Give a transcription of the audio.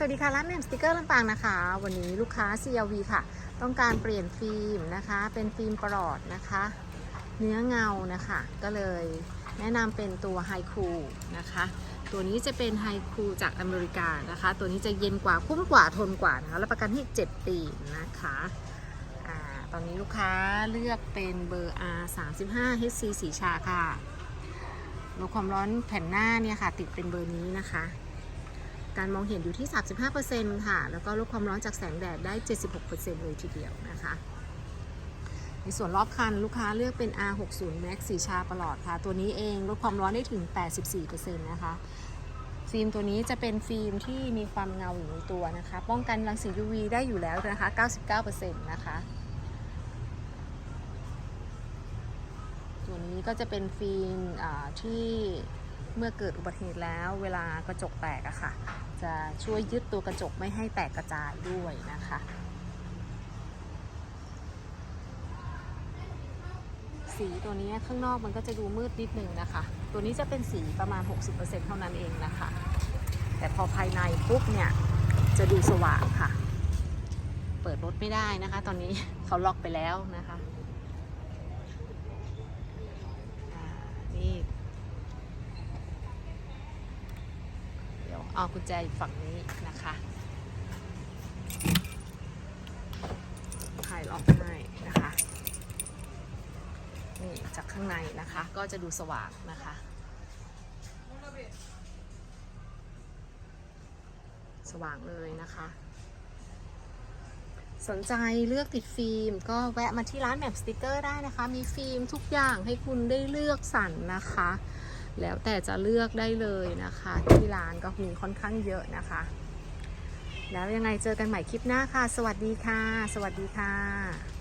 สวัสดีค่ะร้านแหม่มสติกเกอร์ลำปางนะคะ วันนี้ลูกค้า CLV ค่ะ ต้องการเปลี่ยนฟิล์มนะคะ เป็นฟิล์มปลอดนะคะ เนื้อเงานะคะ ก็เลยแนะนำเป็นตัวไฮคูนะคะ ตัวนี้จะเป็นไฮคูจากอเมริกานะคะ ตัวนี้จะเย็นกว่าคุ้มกว่าทนกว่านะคะรับประกันให้ 7 ปีนะคะอาตอนนี้ลูกค้าเลือกเป็นเบอร์ R 3 5 HC สีชาค่ะลดความร้อนแผ่นหน้าเนี่ยค่ะ ติดเป็นเบอร์นี้นะคะ การมองเห็นอยู่ที่ 35%ค่ะ แล้วก็ลดความร้อนจากแสงแดดได้ 76%เลยทีเดียวนะคะ ในส่วนรอบคันลูกค้าเลือกเป็น R60 Max สีชาประหลอดค่ะ ตัวนี้เองลดความร้อนได้ถึง 84%นะคะฟิล์มตัวนี้จะเป็นฟิล์มที่มีความเงาอยู่ในตัวนะคะ ป้องกันรังสี UV ได้อยู่แล้วนะคะ 99%นะคะ ตัวนี้ก็จะเป็นฟิล์มที่ เมื่อเกิดอุบัติเหตุแล้วเวลากระจกแตกอะค่ะ จะช่วยยึดตัวกระจกไม่ให้แตกกระจายด้วยนะคะ สีตัวนี้ข้างนอกมันก็จะดูมืดนิดนึงนะคะ ตัวนี้จะเป็นสีประมาณ 60%เท่านั้นเองนะคะ แต่พอภายในปุ๊บเนี่ยจะดูสว่างค่ะ เปิดรถไม่ได้นะคะ ตอนนี้เขาล็อกไปแล้วนะคะอ่านี่ เอากุญแจอีกฝั่งนี้นะคะไขล็อกให้นะคะนี่จากข้างในนะคะก็จะดูสว่างนะคะ สว่างเลยนะคะสนใจเลือกติดฟิล์ม ก็แวะมาที่ร้านแมปสติกเกอร์ได้นะคะ มีฟิล์มทุกอย่างให้คุณได้เลือกสรรนะคะ แล้วแต่จะเลือกได้เลยนะคะ ที่ร้านก็มีค่อนข้างเยอะนะคะ แล้วยังไงเจอกันใหม่คลิปหน้าค่ะ สวัสดีค่ะ สวัสดีค่ะ